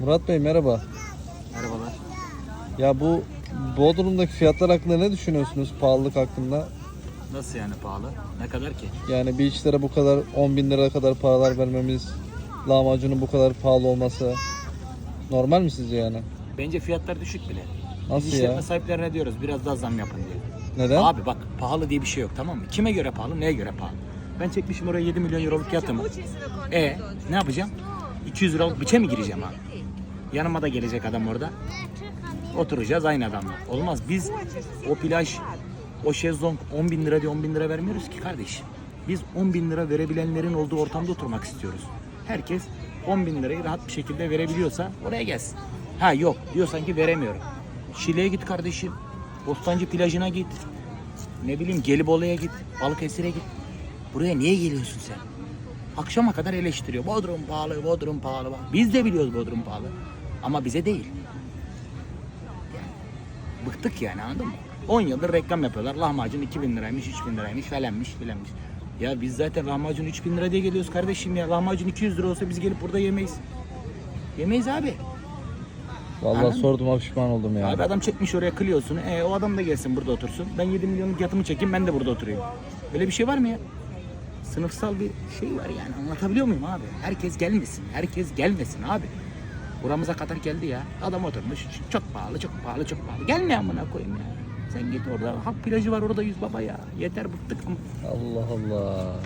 Murat Bey merhaba. Merhabalar. Ya bu Bodrum'daki fiyatlar hakkında ne düşünüyorsunuz pahalılık hakkında? Nasıl yani pahalı? Ne kadar ki? Yani beachlere bu kadar 10 bin lira kadar paralar vermemiz, lahmacunun bu kadar pahalı olması normal mi sizce yani? Bence fiyatlar düşük bile. Biz Nasıl işletme ya? sahiplerine diyoruz biraz daha zam yapın diye. Neden? Abi bak pahalı diye bir şey yok tamam mı? Kime göre pahalı, neye göre pahalı? Ben çekmişim oraya 7 milyon euroluk yatımı. E ne yapacağım? 200 liralık biçe mi gireceğim abi? Yanıma da gelecek adam orada. Oturacağız aynı adamla. Olmaz. Biz o plaj, o şezlong 10 bin lira diye 10 bin lira vermiyoruz ki kardeş. Biz 10 bin lira verebilenlerin olduğu ortamda oturmak istiyoruz. Herkes 10 bin lirayı rahat bir şekilde verebiliyorsa oraya gelsin. Ha yok diyorsan ki veremiyorum. Şile'ye git kardeşim. Bostancı plajına git. Ne bileyim Gelibolu'ya git. Balıkesir'e git. Buraya niye geliyorsun sen? Akşama kadar eleştiriyor. Bodrum pahalı, Bodrum pahalı. Biz de biliyoruz Bodrum pahalı. Ama bize değil. Yani bıktık yani anladın mı? 10 yıldır reklam yapıyorlar. Lahmacun 2000 liraymış, 3000 liraymış falanmış filanmış. Ya biz zaten lahmacun 3000 lira diye geliyoruz kardeşim ya. Lahmacun 200 lira olsa biz gelip burada yemeyiz. Yemeyiz abi. Vallahi Anladın mı? sorduğuma pişman oldum ya. Abi adam çekmiş oraya Clio'sunu. E, o adam da gelsin burada otursun. Ben 7 milyonluk yatımı çekeyim ben de burada oturayım. Böyle bir şey var mı ya? Sınıfsal bir şey var yani anlatabiliyor muyum abi? Herkes gelmesin. Herkes gelmesin abi. Buramıza kadar geldi ya. Adam oturmuş. Çok pahalı, çok pahalı, çok pahalı. Gelme amına koyayım ya. Sen git orada. Halk plajı var orada yüz baba ya. Yeter bıktık. Allah Allah.